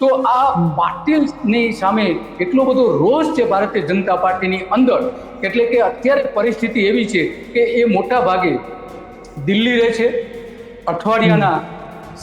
તો આ પાટીલની સામે એટલો બધો રોષ છે ભારતીય જનતા પાર્ટીની અંદર. એટલે કે અત્યારે પરિસ્થિતિ એવી છે કે એ મોટા ભાગે દિલ્હી રહે છે, અઠવાડિયાના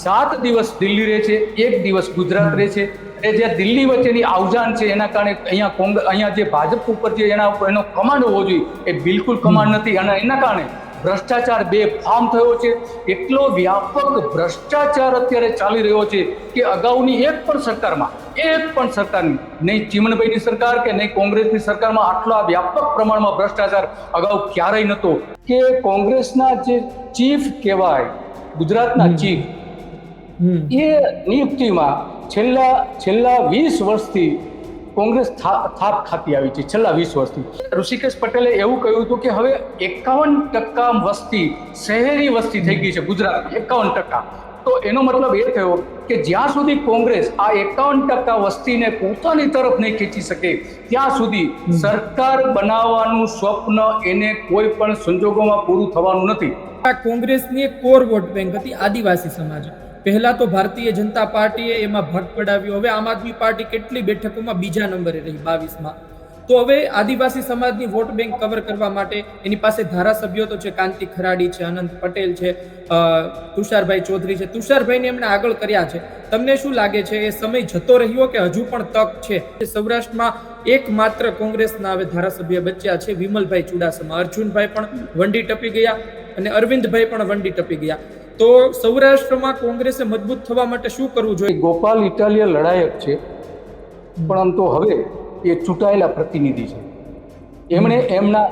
સાત દિવસ દિલ્હી રહે છે, એક દિવસ ગુજરાત રહે છે. એ જે દિલ્હી વચ્ચેની આવજાન છે એના કારણે અહીંયા કોંગ્રેસ અહીંયા જે ભાજપ ઉપર જે એના એનો કમાન્ડ હોવો જોઈએ એ બિલકુલ કમાન્ડ નથી અને એના કારણે ભ્રષ્ટાચાર બે ફામ થયો છે. એટલો વ્યાપક ભ્રષ્ટાચાર અત્યારે ચાલી રહ્યો છે કે અગાઉની એક પણ સરકારમાં એક પણ સરકારની નહીં ચીમનભાઈની સરકાર કે નહીં કોંગ્રેસની સરકારમાં આટલા વ્યાપક પ્રમાણમાં ભ્રષ્ટાચાર અગાઉ ક્યારેય નહોતો. કે કોંગ્રેસના જે ચીફ કહેવાય ગુજરાતના ચીફ એ નિયુક્તિમાં છેલ્લા છેલ્લા વીસ વર્ષથી કોંગ્રેસ થાપ ખાતી આવી છે છેલ્લા વીસ વર્ષથી. ઋષિકેશ પટેલે એવું કહ્યું હતું કે હવે એકાવન ટકા વસ્તી શહેરી વસ્તી થઈ ગઈ છે ગુજરાત, એકાવન ટકા. તો એનો મતલબ એ થયો કે જ્યાં સુધી કોંગ્રેસ આ એકાવન ટકા વસ્તીને પોતાની તરફ નહીં ખેંચી શકે, ત્યાં સુધી સરકાર બનાવવાનું સ્વપ્ન એને કોઈ પણ સંજોગોમાં પૂરું થવાનું નથી. આ કોંગ્રેસની એક કોર વોટ બેંક હતી આદિવાસી સમાજ. પહેલા તો ભારતીય જનતા પાર્ટીએ એમાં ભટ પડાવ્યો. હવે આમ આદમી પાર્ટી કેટલી બેઠકોમાં બીજા નંબરે રહી, બાવીસમાં. તો હવે આદિવાસી સમાજની વોટ બેંક કવર કરવા માટે એની પાસે ધારાસભ્યો તો છે, કાંતિ ખરાડી છે, અનંત પટેલ છે તુષારભાઈ ચૌધરી છે. તુષારભાઈને એમણે આગળ કર્યા છે. તમને શું લાગે છે, એ સમય જતો રહ્યો કે હજુ પણ તક છે? સૌરાષ્ટ્રમાં એકમાત્ર કોંગ્રેસના હવે ધારાસભ્ય બચ્યા છે, વિમલભાઈ ચુડાસમા. અર્જુનભાઈ પણ વંડી ટપી ગયા અને અરવિંદભાઈ પણ વંડી ટપી ગયા. તો સૌરાષ્ટ્રમાં કોંગ્રેસે મજબૂત થવા માટે શું કરવું જોઈએ? ગોપાલ ઇટાલિયા લડાયક છે. પરંતુ હવે એ ચૂંટાયેલા પ્રતિનિધિ છે. એમણે એમના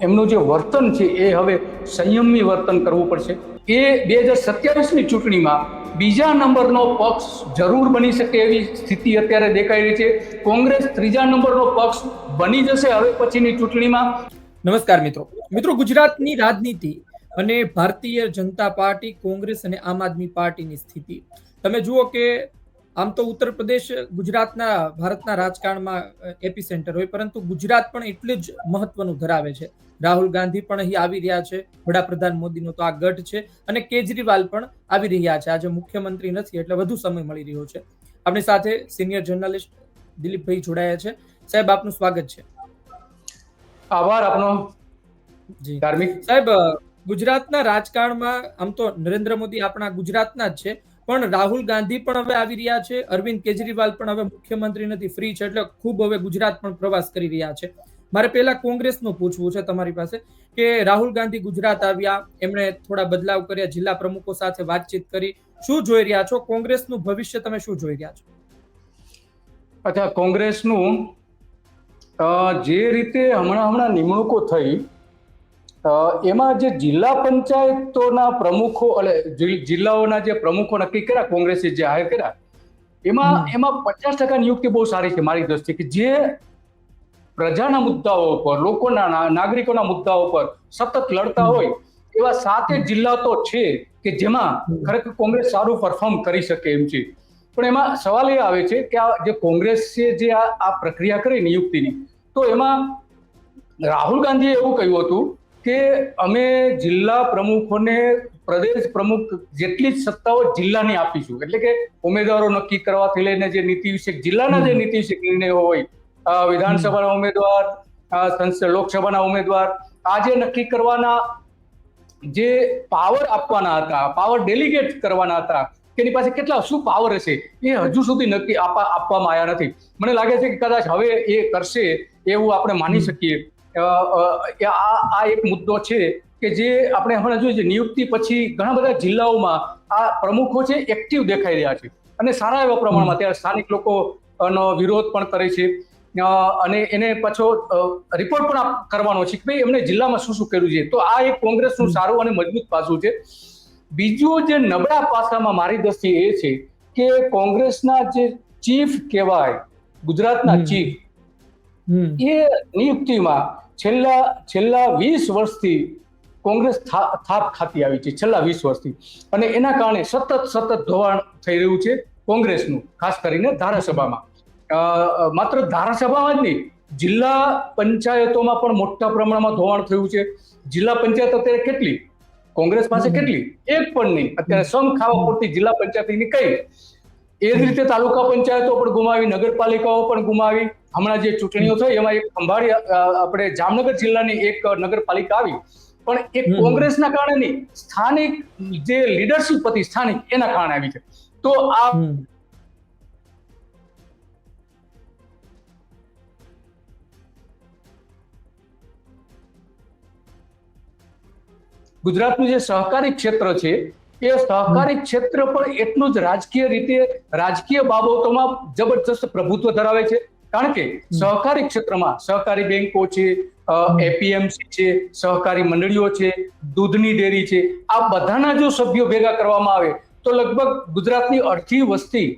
એમનું જે વર્તન છે એ હવે સંયમી વર્તન કરવું પડશે. એ બે હજાર સત્યાવીસની ચૂંટણીમાં બીજા નંબરનો પક્ષ જરૂર બની શકે એવી સ્થિતિ અત્યારે દેખાઈ રહી છે. કોંગ્રેસ ત્રીજા નંબરનો પક્ષ બની જશે હવે પછીની ચૂંટણીમાં. નમસ્કાર મિત્રો. મિત્રો ગુજરાતની રાજનીતિ અને ભારતીય જનતા પાર્ટી કોંગ્રેસ અને આમ આદમી પાર્ટીની સ્થિતિ. તમે જુઓ કે આમ તો ઉત્તર પ્રદેશ ગુજરાતના ભારતના રાજકારણમાં એપી સેન્ટર હોય પરંતુ ગુજરાત પણ એટલું જ મહત્વનું ધરાવે છે. રાહુલ ગાંધી પણ અહીં આવી રહ્યા છે વડાપ્રધાન મોદીનો તો આ ગઢ છે અને કેજરીવાલ પણ આવી રહ્યા છે. આજે મુખ્યમંત્રી નથી એટલે વધુ સમય મળી રહ્યો છે. આપણી સાથે સિનિયર જર્નલિસ્ટ દિલીપભાઈ જોડાયા છે. સાહેબ આપનું સ્વાગત છે. આભાર આપનો. જી. ધાર્મિક. સાહેબ ગુજરાતના રાજકારણમાં આમ તો નરેન્દ્ર મોદી આપણા ગુજરાતના જ છે, પણ રાહુલ ગાંધી પણ હવે આવી રહ્યા છે, અરવિંદ કેજરીવાલ પણ હવે મુખ્યમંત્રી નથી ફ્રી છે એટલે ખૂબ હવે ગુજરાત પણ પ્રવાસ કરી રહ્યા છે. મારે પહેલા કોંગ્રેસનું પૂછવું છે તમારી પાસે કે રાહુલ ગાંધી ગુજરાત આવ્યા, એમણે થોડા બદલાવ કર્યા, જિલ્લા પ્રમુખો સાથે વાતચીત કરી, શું જોઈ રહ્યા છો? કોંગ્રેસનું ભવિષ્ય તમે શું જોઈ રહ્યા છો? અચ્છા, કોંગ્રેસનું જે રીતે હમણાં હમણાં નિમણૂકો થઈ એમાં જે જિલ્લા પંચાયતોના પ્રમુખો એટલે જિલ્લાઓના જે પ્રમુખો નક્કી કર્યા કોંગ્રેસે જે જાહેર કર્યા એમાં એમાં પચાસ ટકા નિયુક્તિ બહુ સારી છે મારી દ્રષ્ટિએ કે જે પ્રજાના મુદ્દાઓ ઉપર લોકોના નાગરિકોના મુદ્દાઓ પર સતત લડતા હોય એવા સાતે જિલ્લા તો છે કે જેમાં. ખરેખર કોંગ્રેસ સારું પરફોર્મ કરી શકે એમ છે. પણ એમાં સવાલ એ આવે છે કે આ જે કોંગ્રેસે જે આ આ પ્રક્રિયા કરી નિયુક્તિની તો એમાં રાહુલ ગાંધીએ એવું કહ્યું હતું કે અમે જિલ્લા પ્રમુખોને પ્રદેશ પ્રમુખ જેટલી જ સત્તાઓ જિલ્લાની આપીશું. એટલે કે ઉમેદવારો નક્કી કરવાથી લઈને જે નીતિ વિષયક જિલ્લાના જે નીતિ વિષયક નિર્ણયો હોય વિધાનસભાના ઉમેદવાર લોકસભાના ઉમેદવાર આ જે નક્કી કરવાના જે પાવર આપવાના હતા પાવર ડેલિગેટ કરવાના હતા તેની પાસે કેટલા શું પાવર હશે એ હજુ સુધી નક્કી આપવામાં આવ્યા નથી. મને લાગે છે કે કદાચ હવે એ કરશે એવું આપણે માની શકીએ. આ આ એક મુદ્દો છે કે જે આપણે હમણાં જોઈએ છે નિયુક્તિ પછી ઘણા બધા જિલ્લાઓમાં આ પ્રમુખો છે એક્ટિવ દેખાઈ રહ્યા છે. અને સારા એવા પ્રમાણમાં ત્યાં સ્થાનિક લોકો નો વિરોધ પણ કરે છે. અને એને પાછો રિપોર્ટ પણ કરવાનો છે કે ભાઈ એમને જિલ્લામાં શું શું કર્યું છે? તો આ એક કોંગ્રેસનું સારું અને મજબૂત પાસું છે. બીજું જે નબળા પાસામાં મારી દ્રષ્ટિએ એ છે કે કોંગ્રેસના જે ચીફ કહેવાય ગુજરાતના ચીફ એ નિયુક્તિમાં છેલ્લા છેલ્લા વીસ વર્ષથી કોંગ્રેસ થાપ ખાતી આવી છે છેલ્લા વીસ વર્ષથી. અને એના કારણે સતત સતત ધોવાણ થઈ રહ્યું છે કોંગ્રેસનું ખાસ કરીને ધારાસભામાં. માત્ર ધારાસભામાં જ નહીં જિલ્લા પંચાયતોમાં પણ મોટા પ્રમાણમાં ધોવાણ થયું છે. જિલ્લા પંચાયત અત્યારે કેટલી? કોંગ્રેસ પાસે કેટલી? એક પણ નહીં. અત્યારે સમ ખાવા પૂરતી જિલ્લા પંચાયતની કઈ એ જ રીતે તાલુકા પંચાયતો પણ ગુમાવી નગરપાલિકાઓ પણ ગુમાવી. હમણાં જે ચૂંટણીઓ થઈ એમાં એક ખંભાળી આપણે જામનગર જિલ્લાની એક નગરપાલિકા આવી. પણ એ કોંગ્રેસના કારણે નહીં સ્થાનિક જે લીડરશિપ હતી સ્થાનિક એના કારણે આવી છે. તો આ ગુજરાતનું જે સહકારી ક્ષેત્ર છે એ સહકારી ક્ષેત્ર પણ એટલું જ રાજકીય રીતે રાજકીય બાબતોમાં જબરજસ્ત પ્રભુત્વ ધરાવે છે. કારણ કે સહકારી ક્ષેત્રમાં સહકારી બેંકો છે એપીએમસી છે સહકારી મંડળીઓ છે દૂધની ડેરી છે આ બધાના જો સભ્યો ભેગા કરવામાં આવે તો લગભગ ગુજરાતની અડધી વસ્તી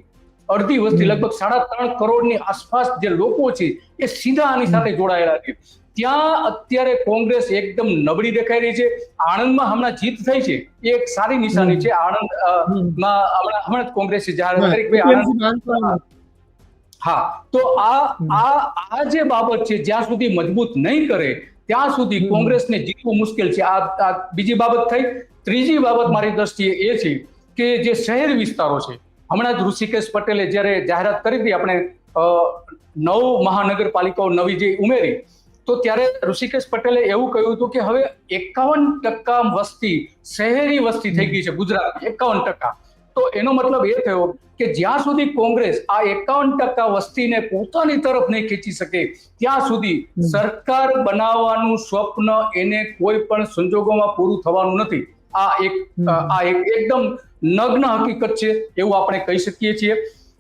અડધી વસ્તી લગભગ સાડા ત્રણ કરોડની આસપાસ જે લોકો છે એ સીધા આની સાથે જોડાયેલા છે. ત્યાં અત્યારે કોંગ્રેસ એકદમ નબળી દેખાઈ રહી છે. આણંદમાં હમણાં જીત થઈ છે. એ એક સારી નિશાની છે. આણંદમાં હમણાં હમણાં કોંગ્રેસે જાહેરાત કરી કે આણંદ. હા તો આ આ આ જે બાબત છે જ્યાં સુધી મજબૂત નહીં કરે ત્યાં સુધી. કોંગ્રેસને જીતવું મુશ્કેલ છે. આ આ બીજી બાબત થઈ. ત્રીજી બાબત મારી દ્રષ્ટિએ એ છે કે જે શહેર વિસ્તારો છે હમણાં જ ઋષિકેશ પટેલે જ્યારે જાહેરાત કરી હતી આપણે નવ મહાનગરપાલિકાઓ નવી જે ઉમેરી તો ત્યારે ઋષિકેશ પટેલે એવું કહ્યું હતું કે હવે એકાવન ટકા વસ્તી શહેરી વસ્તી થઈ ગઈ છે ગુજરાત એકાવન ટકા. તો એનો મતલબ એ થયો કે જ્યાં સુધી કોંગ્રેસ આ એકાવન ટકા વસ્તીને પોતાની તરફ નહીં ખેંચી શકે ત્યાં સુધી સરકાર બનાવવાનું સ્વપ્ન એને કોઈ પણ સંજોગોમાં પૂરું થવાનું નથી. આ એક આ એક એકદમ નગ્ન હકીકત છે એવું આપણે કહી શકીએ છીએ.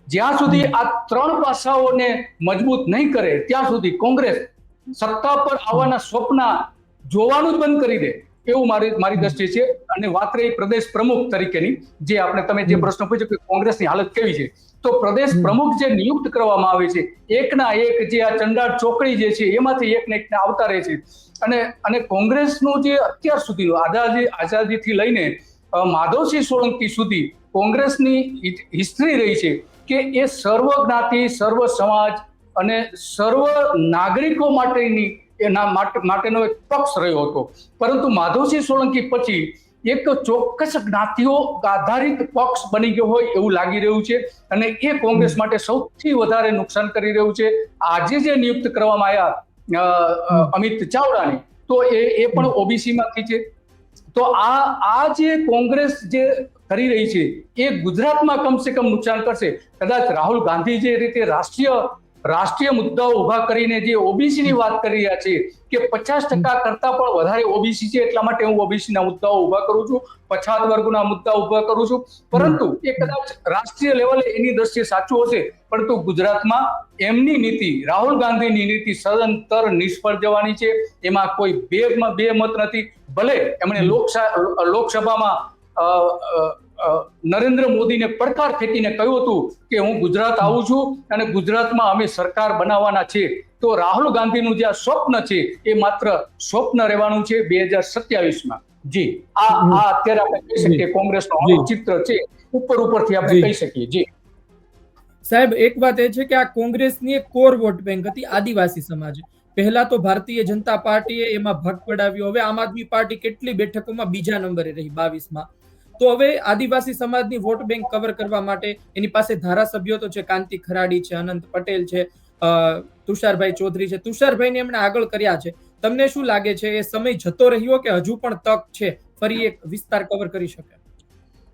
જ્યાં સુધી આ ત્રણ પાસાઓને મજબૂત નહીં કરે ત્યાં સુધી કોંગ્રેસ સત્તા પર આવવાના સ્વપ્ન જોવાનું જ બંધ કરી દે. એવું મારી મારી દ્રષ્ટિએ છે. અને વાત રહી પ્રદેશ પ્રમુખ તરીકેની જે આપણે તમે જે પ્રશ્ન પૂછ્યો કે કોંગ્રેસની હાલત કેવી છે. તો પ્રદેશ. પ્રમુખ જે નિયુક્ત કરવામાં આવે છે એકના એક જે આ ચંડાળ ચોકડી જે છે એમાંથી એકને એકને આવતા રહે છે. અને અને કોંગ્રેસનું જે અત્યાર સુધીનું આઝાદી આઝાદીથી લઈને માધવસિંહ સોલંકી સુધી કોંગ્રેસની હિસ્ટ્રી રહી છે કે એ સર્વ જ્ઞાતિ સર્વ સમાજ અને સર્વ નાગરિકો માટેની એના માટેનો એક પક્ષ રહ્યો હતો. પરંતુ માધવસિંહ સોલંકી પછી એક ચોક્કસ જ્ઞાતિઓ આધારિત પક્ષ બની ગયો હોય એવું લાગી રહ્યું છે અને એ કોંગ્રેસ માટે સૌથી વધારે નુકસાન કરી રહ્યું છે. આજે જે નિયુક્ત કરવામાં આવ્યા અમિત ચાવડાની, તો એ એ પણ ઓબીસી માંથી છે. તો આ આ જે કોંગ્રેસ જે કરી રહી છે, એ ગુજરાતમાં કમસે કમ નુકસાન કરશે. કદાચ રાહુલ ગાંધી જે રીતે રાષ્ટ્રીય રાષ્ટ્રીય મુદ્દાઓ ઊભા કરીને જે ઓબીસી ની વાત કરી રહ્યા છે કે પચાસ ટકા કરતા પણ વધારે ઓબીસી છે એટલા માટે હું ઓબીસી ના મુદ્દાઓ ઊભા કરું છું, પછાત વર્ગના મુદ્દા ઊભા કરું છું. પરંતુ એ કદાચ રાષ્ટ્રીય લેવલે એની દ્રષ્ટિએ સાચું હશે, પરંતુ ગુજરાતમાં એમની નીતિ, રાહુલ ગાંધીની નીતિ સદંતર નિષ્ફળ જવાની છે. એમાં કોઈ બે બે મત નથી. ભલે એમણે લોકસભા લોકસભામાં નરેન્દ્ર મોદીને પડકાર ફેંકીને કહ્યું હતું કે હું ગુજરાત આવું છું અને ગુજરાતમાં અમે સરકાર બનાવવાના છે તો રાહુલ ગાંધીનું જે આ સ્વપ્ન છે એ માત્ર સ્વપ્ન રહેવાનું છે બે હજાર સત્યાવીસમાં. જી આ આ અત્યારે આપણે કહી શકીએ કોંગ્રેસનો ચિત્ર છે ઉપર ઉપરથી આપણે કહી શકીએ જી. સાહેબ એક વાત એ છે કે આ કોંગ્રેસની એક કોર વોટ બેંક હતી આદિવાસી સમાજ. પહેલા તો ભારતીય જનતા પાર્ટીએ એમાં ભાગ પડાવ્યો. હવે આમ આદમી પાર્ટી કેટલી બેઠકોમાં બીજા નંબરે રહી બાવીસમાં. તો હવે આદિવાસી સમાજની વોટ બેંક કવર કરવા માટે એની પાસે ધારાસભ્યો તો છે કાંતિ ખરાડી છે અનંત પટેલ છે તુષારભાઈ ચૌધરી છે. તુષારભાઈને એમણે આગળ કર્યા છે. તમને શું લાગે છે એ સમય જતો રહ્યો કે હજુ પણ તક છે? ફરી એક વિસ્તાર કવર કરી શકે.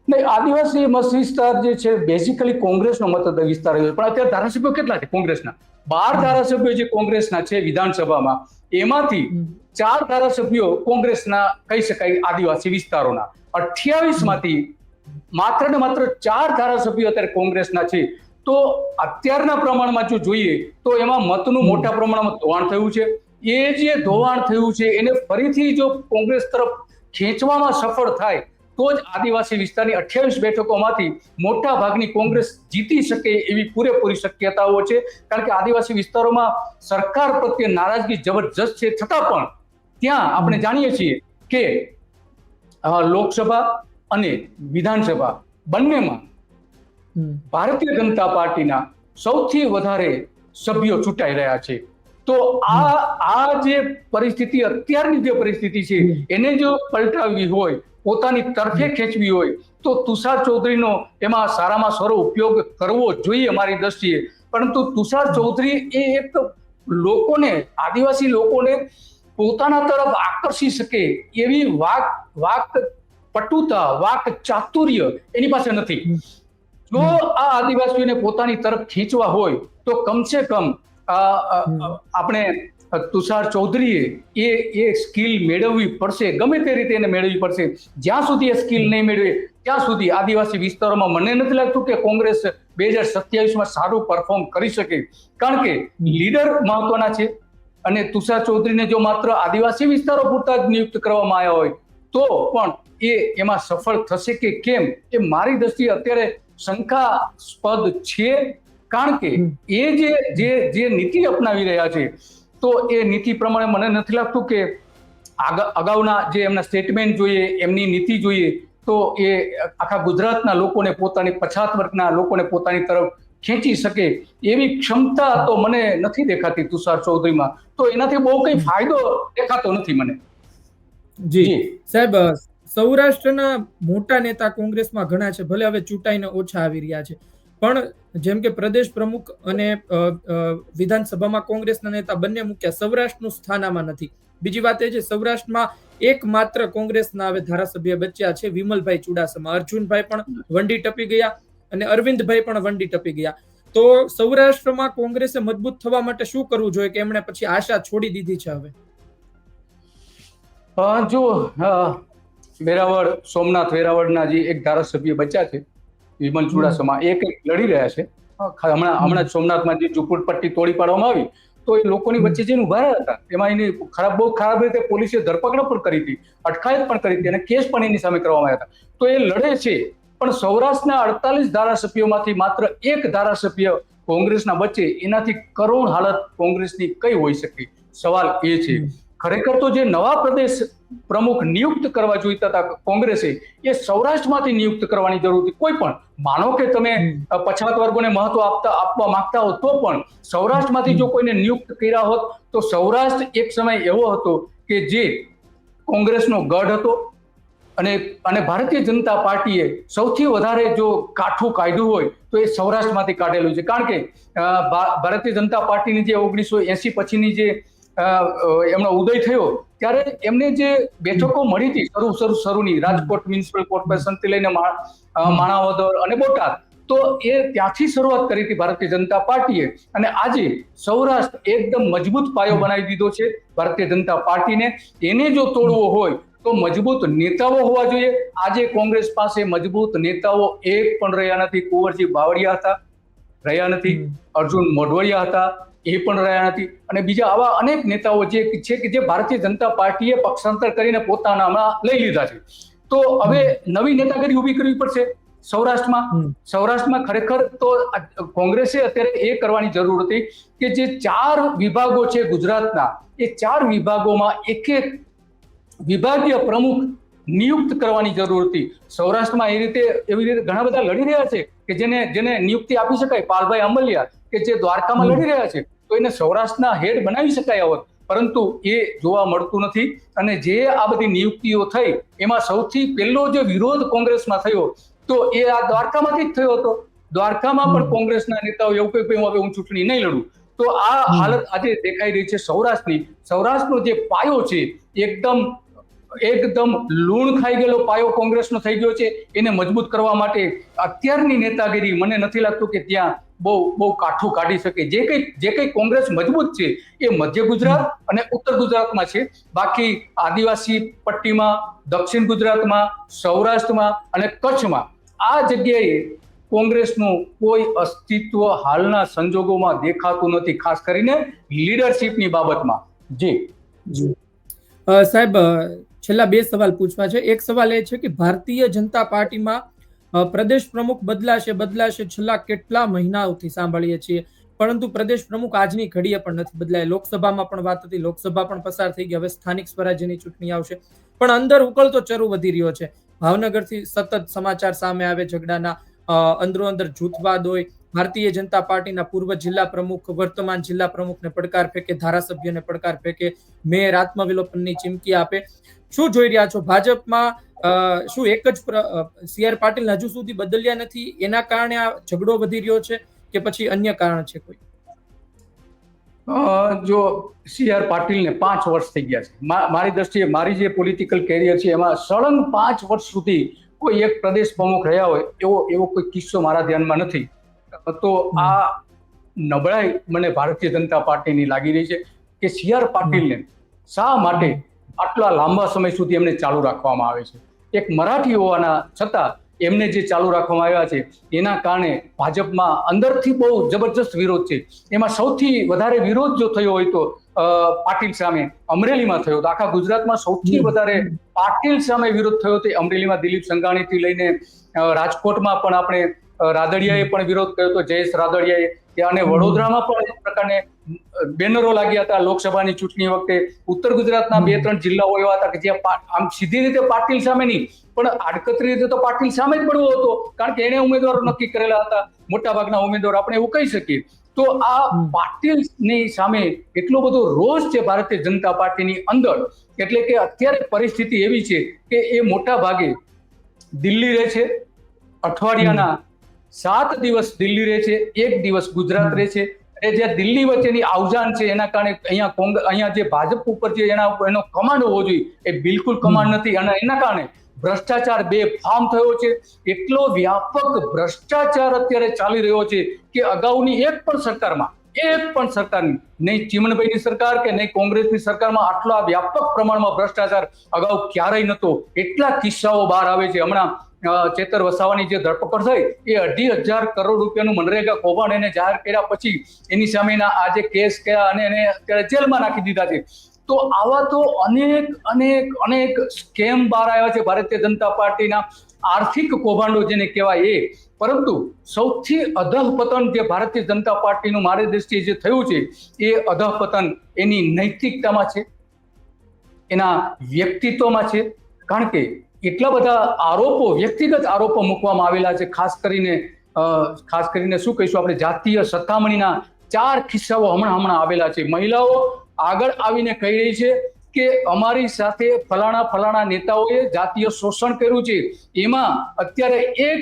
નહીં આદિવાસી મત વિસ્તાર જે છે બેઝિકલી કોંગ્રેસનો મત વિસ્તાર રહ્યો પણ અત્યારે ધારાસભ્યો કેટલા છે કોંગ્રેસના? બાર ધારાસભ્યો જે કોંગ્રેસના છે વિધાનસભામાં એમાંથી ચાર ધારાસભ્યો કોંગ્રેસના કહી શકાય આદિવાસી વિસ્તારોના. અઠ્યાવીસમાંથી માત્ર ને માત્ર ચાર ધારાસભ્યો અત્યારે કોંગ્રેસના છે. તો અત્યારના પ્રમાણમાં જો જોઈએ, તો એમાં મતનું મોટા પ્રમાણમાં ધોવાણ થયું છે. એ જે ધોવાણ થયું છે, એને ફરીથી જો કોંગ્રેસ તરફ ખેંચવામાં સફળ થાય, તો જ આદિવાસી વિસ્તારની અઠ્યાવીસ બેઠકોમાંથી મોટા ભાગની કોંગ્રેસ જીતી શકે એવી પૂરેપૂરી શક્યતાઓ છે. કારણ કે આદિવાસી વિસ્તારોમાં સરકાર પ્રત્યે નારાજગી જબરજસ્ત છે. છતાં પણ ત્યાં આપણે જાણીએ છીએ કે લોકસભા અને વિધાનસભા બંનેમાં ભારતીય જનતા પાર્ટીના સૌથી વધારે સભ્યો ચૂંટાઈ રહ્યા છે. તો આ આ જે પરિસ્થિતિ અત્યારની જે પરિસ્થિતિ છે એને જો પલટાવવી હોય પોતાની તરફે ખેંચવી હોય તો તુષાર ચૌધરીનો એમાં સારામાં સારો ઉપયોગ કરવો જોઈએ મારી દ્રષ્ટિએ. પરંતુ તુષાર ચૌધરી એ એક લોકોને આદિવાસી લોકોને પોતાના તરફ આકર્ષી શકે એવી વાક વાક પટુતા વાક ચાતુર્ય એની પાસે નથી. જો આ આદિવાસીઓને પોતાની તરફ ખેંચવા હોય તો કમસે કમ આપણે તુષાર ચૌધરીએ એ એ સ્કિલ મેળવવી પડશે. ગમે તે રીતે એને મેળવવી પડશે. જ્યાં સુધી એ સ્કિલ નહીં મેળવે ત્યાં સુધી આદિવાસી વિસ્તારોમાં મને નથી લાગતું કે કોંગ્રેસ બે હજાર સત્યાવીસમાં સારું પરફોર્મ કરી શકે. કારણ કે લીડર મહત્વના છે. અને તુષાર ચૌધરીને જો માત્ર આદિવાસી વિસ્તારો પૂરતા જ નિયુક્ત કરવામાં આવ્યા હોય તો પણ એ એમાં સફળ થશે કે કેમ? એ મારી દ્રષ્ટિએ અત્યારે શંકાસ્પદ છે. કારણ કે એ જે જે જે નીતિ અપનાવી રહ્યા છે તો એ નીતિ પ્રમાણે મને નથી લાગતું કે અગાઉના જે એમના સ્ટેટમેન્ટ જોઈએ એમની નીતિ જોઈએ તો એ આખા ગુજરાતના લોકોને પોતાની પછાત વર્ગના લોકોને પોતાની તરફ ખેંચી શકે એવી ક્ષમતા તો મને નથી દેખાતી તુષાર ચૌધરીમાં. તો એનાથી બહુ કંઈ ફાયદો દેખાતો નથી મને. જી. સાહેબ સૌરાષ્ટ્રના મોટા નેતા કોંગ્રેસમાં ઘણા છે ભલે હવે ચૂંટાઈને ઓછા આવી રહ્યા છે. પણ જેમ કે પ્રદેશ પ્રમુખ અને વિધાનસભામાં કોંગ્રેસના નેતા બંને મૂક્યા સૌરાષ્ટ્રનું સ્થાન આમાં નથી. બીજી વાત એ છે સૌરાષ્ટ્રમાં એકમાત્ર કોંગ્રેસના હવે ધારાસભ્ય બચ્યા છે વિમલભાઈ ચુડાસમા. અર્જુનભાઈ પણ વંડી ટપી ગયા અને અરવિંદભાઈ પણ વંડી ટપી ગયા. તો સૌરાષ્ટ્રમાં કોંગ્રેસે મજબૂત થવા માટે શું કરવું જોઈએ કે એમણે પછી આશા છોડી દીધી છે હવે? જો વેરાવળ સોમનાથ વેરાવળના જે એક ધારાસભ્ય બચ્યા છે વિમલ ચુડાસમા એ કંઈક લડી રહ્યા છે. હમણાં હમણાં સોમનાથમાં જે ઝુંપડપટ્ટી તોડી પાડવામાં આવી તો એ લોકોની વચ્ચે જે ઊભા રહ્યા હતા. એમાં એની ખરાબ બહુ ખરાબ રીતે પોલીસે ધરપકડ પણ કરી હતી અટકાયત પણ કરી હતી અને કેસ પણ એની સામે કરવામાં આવ્યા હતા. તો એ લડે છે પણ સૌરાષ્ટ્રના અડતાલીસ ધારાસભ્યોમાંથી માત્ર એક ધારાસભ્ય કોંગ્રેસના બચે એનાથી કરુણ હાલત કોંગ્રેસની કઈ હોઈ શકે? સવાલ એ છે. ખરેખર તો જે નવા પ્રદેશ પ્રમુખ નિયુક્ત કરવા જોઈતા હતા કોંગ્રેસે એ સૌરાષ્ટ્રમાંથી નિયુક્ત કરવાની જરૂર હતી. કોઈ પણ. માનો કે તમે પછાત વર્ગોને મહત્વ આપતા આપવા માંગતા હો તો પણ સૌરાષ્ટ્રમાંથી જો કોઈને નિયુક્ત કર્યા હોત તો સૌરાષ્ટ્ર એક સમય એવો હતો કે જે કોંગ્રેસનો ગઢ હતો અને અને ભારતીય જનતા પાર્ટીએ સૌથી વધારે જો કાઠું કાઢ્યું હોય, તો એ સૌરાષ્ટ્રમાંથી કાઢેલું છે. કારણ કે ભારતીય જનતા પાર્ટીની જે ઓગણીસો એસી પછીની જે એમનો ઉદય થયો, ત્યારે એમને જે બેઠકો મળી હતી, શરૂ શરૂ, શરૂની, રાજકોટ મ્યુનિસિપલ કોર્પોરેશનથી લઈને માણાવદર અને બોટાદ, તો એ ત્યાંથી શરૂઆત કરી હતી ભારતીય જનતા પાર્ટીએ. અને આજે સૌરાષ્ટ્ર એકદમ મજબૂત પાયો બનાવી દીધો છે ભારતીય જનતા પાર્ટીને. એને જો તોડવો હોય તો મજબૂત નેતાઓ હોવા જોઈએ. આજે કોંગ્રેસ પાસે મજબૂત નેતાઓ એક પણ રહ્યા નથી. કુંવરજી બાવળિયા હતા રહ્યા નથી. અર્જુન મોઢવડિયા હતા એ પણ રહ્યા નથી. અને બીજા આવા અનેક નેતાઓ જે છે કે જે ભારતીય જનતા પાર્ટીએ પક્ષાંતર કરીને પોતાનામાં લઈ લીધા છે. તો હવે નવી નેતાગીરી ઊભી કરવી પડશે સૌરાષ્ટ્રમાં. સૌરાષ્ટ્રમાં ખરેખર તો કોંગ્રેસે અત્યારે એ કરવાની જરૂર હતી કે જે ચાર વિભાગો છે ગુજરાતના એ ચાર વિભાગોમાં એક એક વિભાગીય પ્રમુખ નિયુક્ત કરવાની જરૂર હતી. સૌરાષ્ટ્રમાં એ રીતે એવી રીતે ઘણા બધા લડી રહ્યા છે કે જેને જેને નિયુક્તિ આપી શકાય પાલભાઈ અમલિયા કે જે દ્વારકામાં લડી રહ્યા છે તો એને સૌરાષ્ટ્રના હેડ બનાવી શકાય આવત પરંતુ એ જોવા મળતું નથી અને જે આ બધી નિયુક્તિઓ થઈ એમાં સૌથી પહેલો જે વિરોધ કોંગ્રેસમાં થયો તો એ આ દ્વારકામાંથી જ થયો હતો. દ્વારકામાં પણ કોંગ્રેસના નેતાઓ એવું કહ્યું કે હવે હું ચૂંટણી નહીં લડું. તો આ હાલત આજે દેખાઈ રહી છે સૌરાષ્ટ્રની. સૌરાષ્ટ્રનો જે પાયો છે એકદમ એકદમ લૂણ ખાઈ ગયેલો પાયો કોંગ્રેસનો થઈ ગયો છે. એને મજબૂત કરવા માટે અત્યારની નેતાગીરી મને નથી લાગતું કે ત્યાં બહુ બહુ કાઠું કાઢી શકે. જે કંઈ જે કંઈ કોંગ્રેસ મજબૂત છે એ મધ્ય ગુજરાત અને ઉત્તર ગુજરાતમાં છે. બાકી આદિવાસી પટ્ટીમાં, દક્ષિણ ગુજરાતમાં, સૌરાષ્ટ્રમાં અને કચ્છમાં આ જગ્યાએ કોંગ્રેસનું કોઈ અસ્તિત્વ હાલના સંજોગોમાં દેખાતું નથી, ખાસ કરીને લીડરશિપની બાબતમાં. જી. જી. સાહેબ છેલ્લા બે સવાલ પૂછવા છે. એક સવાલ એ છે કે ભારતીય જનતા પાર્ટીમાં પ્રદેશ પ્રમુખ બદલાશે બદલાશે છેલ્લા કેટલા મહિનાઓથી સાંભળીએ છીએ? પરંતુ પ્રદેશ પ્રમુખ આજની ઘડીએ પણ નથી બદલાય. લોકસભામાં પણ વાત હતી, લોકસભા પણ પસાર થઈ ગઈ હવે સ્થાનિક સ્વરાજ્યની ચૂંટણી આવશે. પણ અંદર ઉકળતો ચરુ વધી રહ્યો છે. ભાવનગરથી સતત સમાચાર સામે આવે, ઝઘડાના અંદરો અંદર જૂથવાદ હોય. ભારતીય જનતા પાર્ટીના પૂર્વ જિલ્લા પ્રમુખ, વર્તમાન જિલ્લા પ્રમુખને પડકાર ફેંકે, ધારાસભ્યને પડકાર ફેંકે, મેયર આત્મવિલોપનની ચીમકી આપે. શું જોઈ રહ્યા છો? ભાજપમાં શું એક જ સી આર પાટીલ હજુ સુધી બદલ્યા નથી? એના કારણે આ ઝઘડો વધી રહ્યો છે કે પછી અન્ય કારણ છે કોઈ? જો સી આર પાટીલને પાંચ વર્ષ થઈ ગયા છે. મારી દ્રષ્ટિએ મારી જે પોલિટિકલ કેરિયર છે એમાં સળંગ પાંચ વર્ષ સુધી કોઈ એક પ્રદેશ પ્રમુખ રહ્યા હોય એવો એવો કોઈ કિસ્સો મારા ધ્યાનમાં નથી. તો આ નબળાઈ મને ભારતીય જનતા પાર્ટીની લાગી રહી છે કે સી આર પાટીલને શા માટે આટલા લાંબા સમય સુધી એમને ચાલુ રાખવામાં આવે છે. એક મરાઠી હોવાના છતાં એમને જે ચાલુ રાખવામાં આવ્યા છે એના કારણે ભાજપમાં અંદરથી બહુ જબરજસ્ત વિરોધ છે. એમાં સૌથી વધારે વિરોધ જો થયો હોય તો પાટીલ સામે અમરેલીમાં થયો તો આખા ગુજરાતમાં સૌથી વધારે પાટીલ સામે વિરોધ થયો તે અમરેલીમાં દિલીપ સંઘાણીથી લઈને રાજકોટમાં પણ આપણે રાદડિયાએ પણ વિરોધ કર્યો હતો. જયેશ રાદડિયાએ કે અને વડોદરામાં પણ એક પ્રકારને બેનરો લાગ્યા હતા લોકસભાની ચૂંટણી વખતે. ઉત્તર ગુજરાતના બે ત્રણ જિલ્લાઓ એવા હતા કે જ્યાં આમ સીધી રીતે પાટીલ સામે નહીં પણ આડકતરી રીતે તો પાટીલ સામે જ પડવો હતો કારણ કે એને ઉમેદવારો નક્કી કરેલા હતા. મોટાભાગના ઉમેદવાર આપણે એવું કહી શકીએ. તો આ. પાટીલની સામે એટલો બધો રોષ છે ભારતીય જનતા પાર્ટીની અંદર એટલે કે અત્યારે પરિસ્થિતિ એવી છે કે એ મોટા ભાગે દિલ્હી રહે છે અઠવાડિયાના સાત દિવસ દિલ્હી રહે છે એક દિવસ ગુજરાત રહે છે. અને જે દિલ્હી વચ્ચેની આવજાન છે એના કારણે અહીંયા કોંગ્રેસ અહીંયા જે ભાજપ ઉપર જે એના એનો કમાન્ડ હોવો જોઈએ એ બિલકુલ કમાન્ડ નથી. અને એના કારણે ભ્રષ્ટાચાર બે ફાર્મ થયો છે. એટલો વ્યાપક ભ્રષ્ટાચાર અત્યારે ચાલી રહ્યો છે કે અગાઉની એક પણ સરકારમાં એક પણ સરકારની નહીં ચીમનભાઈની સરકાર કે નહીં કોંગ્રેસની સરકારમાં આટલા વ્યાપક પ્રમાણમાં ભ્રષ્ટાચાર અગાઉ ક્યારેય નહોતો. એટલા કિસ્સાઓ બહાર આવે છે. હમણાં ચેતર વસાવાની જે ધરપકડ થઈ, એ અઢી હજાર કરોડ રૂપિયાનું મનરેગા કૌભાંડ એને જાહેર કર્યા પછી એની સામેના આ જે કેસ કયા અને એને અત્યારે જેલમાં નાખી દીધા છે. તો આવા તો અનેક અનેક અનેક સ્કેમ બહાર આવ્યા છે ભારતીય જનતા પાર્ટીના આર્થિક કૌભાંડો જેને કહેવાય એ. પરંતુ સૌથી અધઃપતન જે ભારતીય જનતા પાર્ટીનું મારી દ્રષ્ટિએ જે થયું છે, એ અધઃપતન એની નૈતિકતામાં છે, એના વ્યક્તિત્વમાં છે. કારણ કે એટલા બધા આરોપો વ્યક્તિગત આરોપો મૂકવામાં આવેલા છે. ખાસ કરીને ખાસ કરીને શું કહીશું આપણે જાતીય સત્તામણીના ચાર કિસ્સાઓ હમણાં હમણાં આવેલા છે. મહિલાઓ આગળ આવીને કહી રહી છે કે અમારી સાથે ફલાણા ફલાણા નેતાઓએ જાતીય શોષણ કર્યું છે. એમાં અત્યારે એક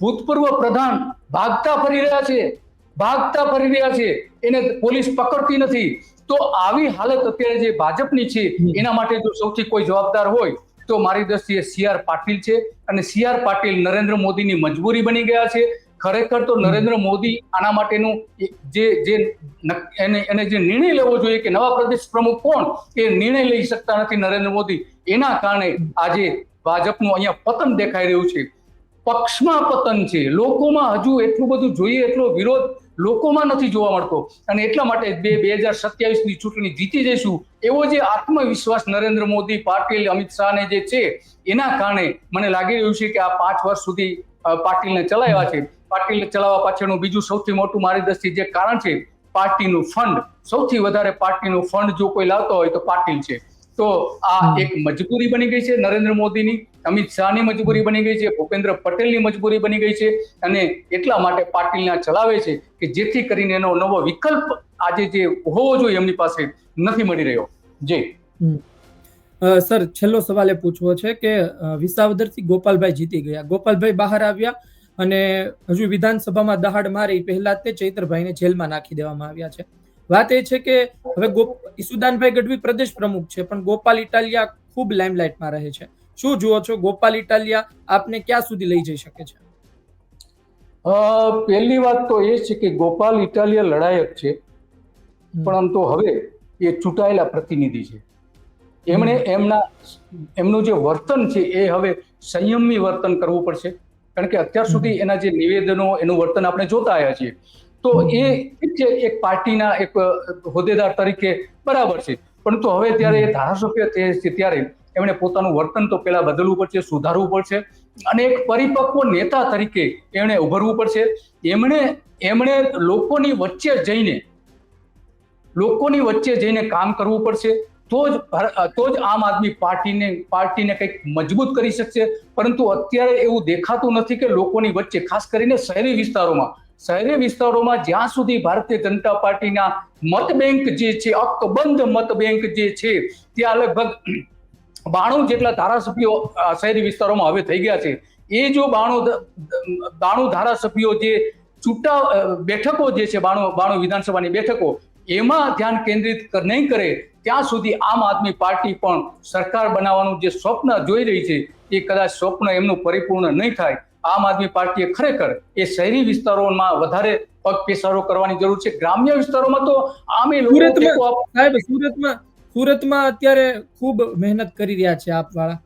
ભૂતપૂર્વ પ્રધાન ભાગતા ફરી રહ્યા છે. ભાગતા ફરી રહ્યા છે. એને પોલીસ પકડતી નથી. તો આવી હાલત અત્યારે જે ભાજપની છે એના માટે જો સૌથી કોઈ જવાબદાર હોય તો મારી દ્રષ્ટિએ સી આર પાટીલ છે અને સી આર પાટીલ નરેન્દ્ર મોદીની મજબૂરી બની ગયા છે. ખરેખર તો નરેન્દ્ર મોદી આના માટેનું જે જે એને એને જે નિર્ણય લેવો જોઈએ કે નવા પ્રદેશ પ્રમુખ કોણ, એ નિર્ણય લઈ શકતા નથી નરેન્દ્ર મોદી. એના કારણે આજે ભાજપનું અહીંયા પતન દેખાઈ રહ્યું છે. પક્ષમાં પતન છે. લોકોમાં હજુ એટલું બધું જોઈએ એટલો વિરોધ લોકોમાં નથી જોવા મળતો. અને એટલા માટે બે બે હજાર સત્યાવીસની ચૂંટણી જીતી જઈશું એવો જે આત્મવિશ્વાસ નરેન્દ્ર મોદી, પાટીલ, અમિત શાહને જે છે, એના કારણે મને લાગી રહ્યું છે કે આ પાંચ વર્ષ સુધી પાટિલને ચલાવ્યા છે. પાટીલને ચલાવવા પાછળનું બીજું સૌથી મોટું મારી જે કારણ છે, પાર્ટીનું ફંડ. સૌથી વધારે પાર્ટીનું ફંડ જો કોઈ લાવતો હોય તો પાટીલ છે. તો આ એક મજબૂરી બની ગઈ છે નરેન્દ્ર મોદીની અમિત શાહની મજબૂરી બની ગઈ છે ભૂપેન્દ્ર પટેલની મજબૂરી બની ગઈ છે અને એટલા માટે પાટીલના ચલાવે છે કે જેથી કરીને એનો નવો વિકલ્પ આજે જે હોવો જોઈએ એમની પાસે નથી મળી રહ્યો. જે સર છેલ્લો સવાલ એ પૂછવો છે કે વિસાવદરથી ગોપાલભાઈ જીતી ગયા. ગોપાલભાઈ બહાર આવ્યા અને હજુ વિધાનસભામાં દહાડ મારી પહેલા તે ચૈત્રભાઈને જેલમાં નાખી દેવામાં આવ્યા છે. વાત એ છે કે હવે ઈસુદાનભાઈ ગઢવી પ્રદેશ પ્રમુખ છે પણ ગોપાલ ઇટાલિયા ખૂબ લાઇમલાઇટમાં રહે છે. શું જુઓ છો? ગોપાલ ઇટાલિયા આપને ક્યાં સુધી લઈ જઈ શકે છે? પહેલી વાત તો એ છે કે ગોપાલ ઇટાલિયા લડાયક છે પણ આમ તો હવે એ ચૂંટાયેલા પ્રતિનિધિ છે. એમણે એમના એમનું જે વર્તન છે એ હવે સંયમી વર્તન કરવું પડશે. કારણ કે અત્યાર સુધી એના જે નિવેદનો એનું વર્તન આપણે જોતા આવ્યા છીએ. તો એ એક પાર્ટીના એક હોદ્દેદાર તરીકે બરાબર છે. પરંતુ હવે ત્યારે એ ધારાસભ્ય થયા છે ત્યારે એમણે પોતાનું વર્તન તો પહેલા બદલવું પડશે સુધારવું પડશે અને એક પરિપક્વ નેતા તરીકે એમણે ઉભરવું પડશે. એમણે એમણે લોકોની વચ્ચે જઈને લોકોની વચ્ચે જઈને કામ કરવું પડશે. તો જ તો જ આમ આદમી પાર્ટીને પાર્ટીને કંઈક મજબૂત કરી શકશે. પરંતુ અત્યારે એવું દેખાતું નથી કે લોકોની વચ્ચે, ખાસ કરીને શહેરી વિસ્તારોમાં. શહેરી વિસ્તારોમાં જ્યાં સુધી ભારતીય જનતા પાર્ટીના મત બેંક જે છે, અકબંધ મત બેંક જે છે, ત્યાં લગભગ બાણું જેટલા ધારાસભ્યો શહેરી વિસ્તારોમાં હવે થઈ ગયા છે. એ જો બાણું બાણું ધારાસભ્યો જે ચૂંટા બેઠકો જે છે, બાણું બાણું વિધાનસભાની બેઠકો, એમાં ધ્યાન કેન્દ્રિત નહીં કરે ત્યાં સુધી આમ આદમી પાર્ટી પણ સરકાર બનાવવાનું જે સ્વપ્ન જોઈ રહી છે એ કદાચ સ્વપ્ન એમનું પરિપૂર્ણ નહીં થાય. આમ આદમી પાર્ટીએ ખરેખર એ શહેરી વિસ્તારોમાં વધારે પગપેસારો કરવાની જરૂર છે. ગ્રામ્ય વિસ્તારોમાં તો આમે સાહેબ સુરતમાં સુરતમાં અત્યારે ખૂબ મહેનત કરી રહ્યા છે આપ વાળા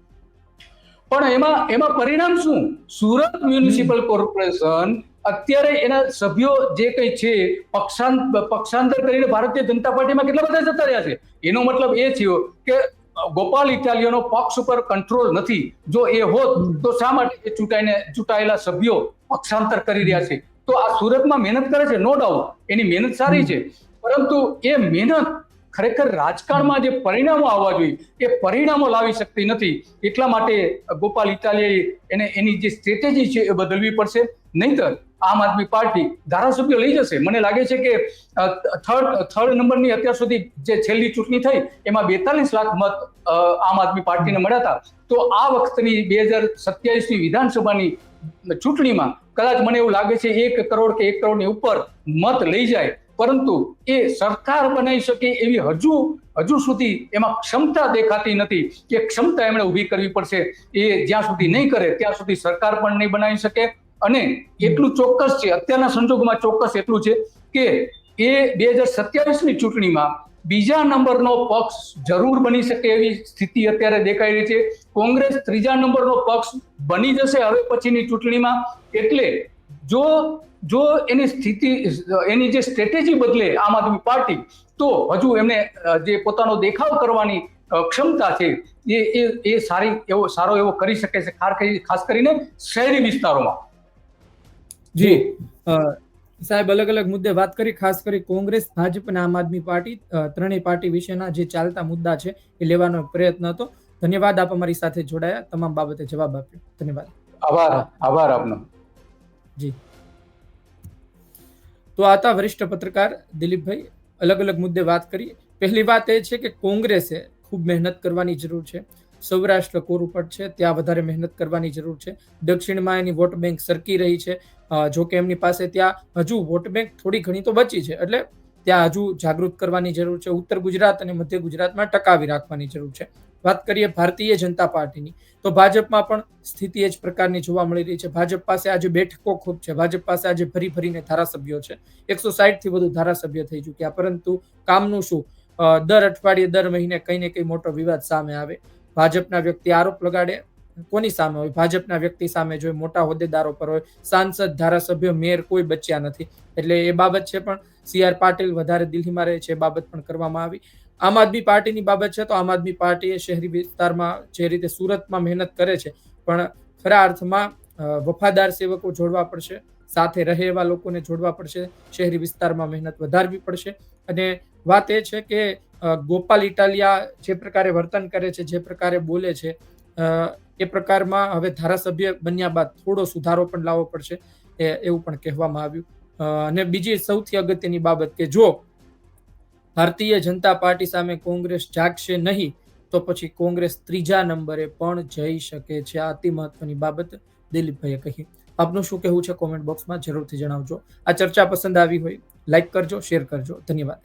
પણ એમાં એમાં પરિણામ શું? સુરત મ્યુનિસિપલ કોર્પોરેશન અત્યારે એના સભ્યો જે કંઈ છે પક્ષાંત પક્ષાંતર કરીને ભારતીય જનતા પાર્ટીમાં કેટલા બધા જતા રહ્યા છે? એનો મતલબ એ થયો કે ગોપાલ ઇટાલિયાનો પક્ષ ઉપર કંટ્રોલ નથી. જો એ હોત, તો શા માટે ચૂંટાઈને, ચૂંટાયેલા સભ્યો પક્ષાંતર કરી રહ્યા છે? તો આ સુરતમાં મહેનત કરે છે નો ડાઉટ એની મહેનત સારી છે. પરંતુ એ મહેનત ખરેખર રાજકારણમાં જે પરિણામો આવવા જોઈએ, એ પરિણામો લાવી શકતી નથી. એટલા માટે ગોપાલ ઇટાલિયાએ એને, એની જે સ્ટ્રેટેજી છે એ બદલવી પડશે. નહીંતર આમ આદમી પાર્ટી ધારાસભ્યો લઈ જશે. મને લાગે છે કે થર્ડ થર્ડ નંબરની અત્યાર સુધી જે છેલ્લી ચૂંટણી થઈ, એમાં બેતાલીસ લાખ મત આમ આદમી પાર્ટીને મળ્યા હતા. તો આ વખતની બે હજાર સત્યાવીસની વિધાનસભાની ચૂંટણીમાં કદાચ મને એવું લાગે છે એક કરોડ કે એક કરોડની ઉપર મત લઈ જાય. પરંતુ એ સરકાર બનાવી શકે એવી હજુ હજુ સુધી એમાં ક્ષમતા દેખાતી નથી કે ક્ષમતા એમણે ઊભી કરવી પડશે. એ જ્યાં સુધી નહીં કરે, ત્યાં સુધી સરકાર પણ નહીં બનાવી શકે. અને એટલું ચોક્કસ છે, અત્યારના સંજોગોમાં ચોક્કસ એટલું છે કે એ બે હજાર સત્યાવીસની ચૂંટણીમાં બીજા નંબરનો પક્ષ જરૂર બની શકે એવી સ્થિતિ અત્યારે દેખાઈ રહી છે. કોંગ્રેસ ત્રીજા નંબરનો પક્ષ બની જશે હવે પછીની ચૂંટણીમાં. એટલે જો જો એની સ્થિતિ, એની જે સ્ટ્રેટેજી બદલે આમ આદમી પાર્ટી, તો હજુ એમને જે પોતાનો દેખાવ કરવાની ક્ષમતા છે, એ એ સારી એવો, સારો એવો કરી શકે છે ખાસ કરીને શહેરી વિસ્તારોમાં. જી. સાહેબ અલગ અલગ મુદ્દે વાત કરી ખાસ કરી કોંગ્રેસ ભાજપ અને આમ આદમી પાર્ટી ત્રણેય પાર્ટી વિશેના જે ચાલતા મુદ્દા છે એ લેવાનો પ્રયત્ન હતો. ધન્યવાદ આપ અમારી સાથે જોડાયા. તમામ બાબતે જવાબ આપ્યો. ધન્યવાદ. આભાર. આભાર આપનો. જી. તો આ હતા વરિષ્ઠ પત્રકાર દિલીપભાઈ અલગ અલગ મુદ્દે વાત કરી. પહેલી વાત એ છે કે કોંગ્રેસે ખૂબ મહેનત કરવાની જરૂર છે. સૌરાષ્ટ્ર કોર ઉપર છે. ત્યાં વધારે મહેનત કરવાની જરૂર છે. દક્ષિણમાં એની વોટ બેંક સરકી રહી છે. જો કે એમની પાસે ત્યાં હજુ વોટ બેંક થોડી ઘણી તો બચી છે. એટલે ત્યાં હજુ જાગૃત કરવાની જરૂર છે. ઉત્તર ગુજરાત અને મધ્ય ગુજરાતમાં ટકાવી રાખવાની જરૂર છે. વાત કરીએ ભારતીય જનતા પાર્ટીની, તો ભાજપમાં પણ સ્થિતિ એ જ પ્રકારની જોવા મળી રહી છે. ભાજપ પાસે આજે બેઠકો ખૂબ છે. ભાજપ પાસે આજે ભરી ભરીને ધારાસભ્યો છે. એકસો સાહીઠથી વધુ ધારાસભ્ય થઈ ચૂક્યા. પરંતુ કામનું શું? દર અઠવાડિયે, દર મહિને કંઈ ને કંઈ મોટો વિવાદ સામે આવે. ભાજપના વ્યક્તિ આરોપ લગાડે, કોની સામે હોય? ભાજપના વ્યક્તિ સામે જો મોટા હોદ્દેદારો પર હોય, સાંસદ, ધારાસભ્ય, મેયર કોઈ બચ્યા નથી. એટલે એ બાબત છે પણ સી આર પાટીલ વધારે દિલ્હીમાં રહે છે, એ બાબત પણ કરવામાં આવી. આમ આદમી પાર્ટીની બાબત છે તો આમ આદમી પાર્ટીએ શહેરી વિસ્તારમાં જે રીતે સુરતમાં મહેનત કરે છે, પણ ખરા અર્થમાં વફાદાર સેવકો જોડવા પડશે, સાથે રહે એવા લોકોને જોડવા પડશે, શહેરી વિસ્તારમાં મહેનત વધારવી પડશે. અને વાત એ છે કે ગોપાલ ઇટાલિયા જે પ્રકારે વર્તન કરે છે, જે પ્રકારે બોલે છે એ પ્રકારમાં હવે ધારાસભ્ય બન્યા બાદ થોડો સુધારો પણ લાવવો પડશે એવું પણ કહેવામાં આવ્યું. અને બીજી સૌથી અગત્યની બાબત કે જો ભારતીય જનતા પાર્ટી સામે કોંગ્રેસ જાગશે નહીં, તો પછી કોંગ્રેસ ત્રીજા નંબરે પણ જઈ શકે છે. આ અતિ મહત્વની બાબત દિલીપભાઈએ કહી. આપનું શું કહેવું છે કોમેન્ટ બોક્સમાં જરૂરથી જણાવજો. આ ચર્ચા પસંદ આવી હોય, લાઈક કરજો, શેર કરજો. ધન્યવાદ.